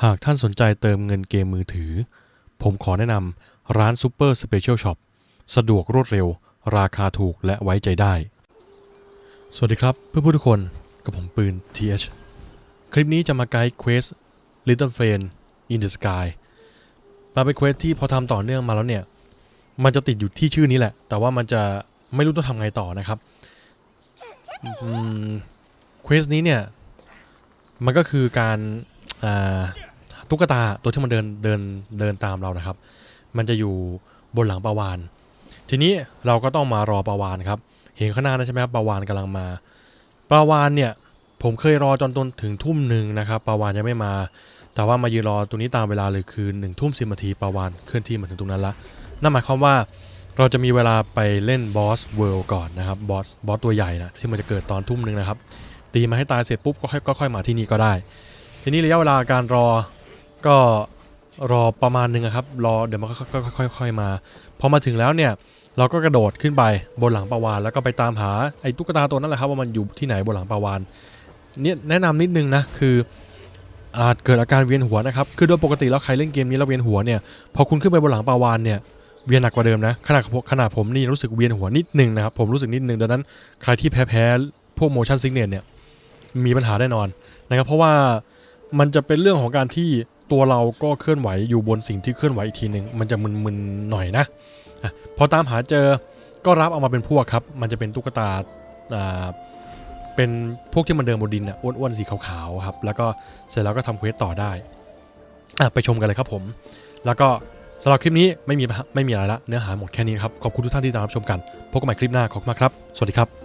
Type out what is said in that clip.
หากท่านสนใจเติมเงินเกมมือถือ ผมขอแนะนำร้าน Super Special Shop สะดวกรวดเร็ว ราคาถูกและไว้ใจได้ สวัสดีครับเพื่อนๆทุกคนกับผมปืน TH คลิปนี้จะมาไกด์เควส Little Friend in the Sky มาเป็นเควสที่พอทำต่อเนื่องมาแล้วเนี่ย มันจะติดอยู่ที่ชื่อนี้แหละ แต่ว่ามันจะไม่รู้ต้องทำไงต่อนะครับเควสนี้เนี่ย มันก็คือการ ตุ๊กตาตัวที่มันเดินเดินเดินตามเรานะครับ มันจะอยู่บนหลังปลาวาน ทีนี้เราก็ต้องมารอปลาวานครับ เห็นข้างหน้านะใช่ไหมครับปลาวานกำลังมาปลาวานเนี่ยผมเคยรอจนจนถึงทุ่มหนึ่งนะครับปลาวานยังไม่มา แต่ว่ามายืนรอตรงนี้ตามเวลาเลยคือ1นึ่ทุ่มสินาทีปลาวานเคลื่อนที่มาถึงตรงนั้นละนั่นหมายความว่าเราจะมีเวลาไปเล่นบอสเวิลด์ก่อนนะครับบอสบอสตัวใหญ่นะที่มันจะเกิดตอนทุ่มหนึ่งนะครับตีมาให้ตายเสร็จปุ๊บก็ค่อยก็ค่อยมาที่นี่ก็ได้ ทีนี้ระยะเวลาการรอก็รอประมาณหนึงครับ รอเดี๋ยวมันก็ค่อยๆมา พอมาถึงแล้วเนี่ยเราก็กระโดดขึ้นไปบนหลังปลาวานแล้วก็ไปตามหาไอ้ตุ๊กตาตัวนั้นแหละครับว่ามันอยู่ที่ไหนบนหลังปลาวานเนี่ยแนะนำนิดนึงนะคืออาจเกิดอาการเวียนหัวนะครับคือโดยปกติแล้วใครเล่นเกมนี้แล้วเวียนหัวเนี่ยพอคุณขึ้นไปบนหลังปลาวานเนี่ยเวียนหนักกว่าเดิมนะขนาดขนาดผมนี่รู้สึกเวียนหัวนิดนึงนะครับผมรู้สึกนิดนึงดังนั้นใครที่แพ้แพ้พวก motion sickness เนี่ยมีปัญหาแน่นอนนะครับเพราะว่า มันจะเป็นเรื่องของการที่ตัวเราก็เคลื่อนไหวอยู่บนสิ่งที่เคลื่อนไหวอีกทีหนึ่งมันจะมึนๆหน่อยนะอะพอตามหาเจอก็รับเอามาเป็นพวกครับ มันจะเป็นตุ๊กตาอ่าเป็นพวกที่มันเดินบนดินอะอ้วนๆสีขาวๆครับ แล้วก็เสร็จแล้วก็ทำเควสต่อได้อะไปชมกันเลยครับผม แล้วก็สำหรับคลิปนี้ไม่มีไม่มีอะไรละเนื้อหาหมดแค่นี้ครับ ขอบคุณทุกท่านที่ติดตามรับชมกัน พบกันใหม่คลิปหน้าขอบคุณมากครับ สวัสดีครับ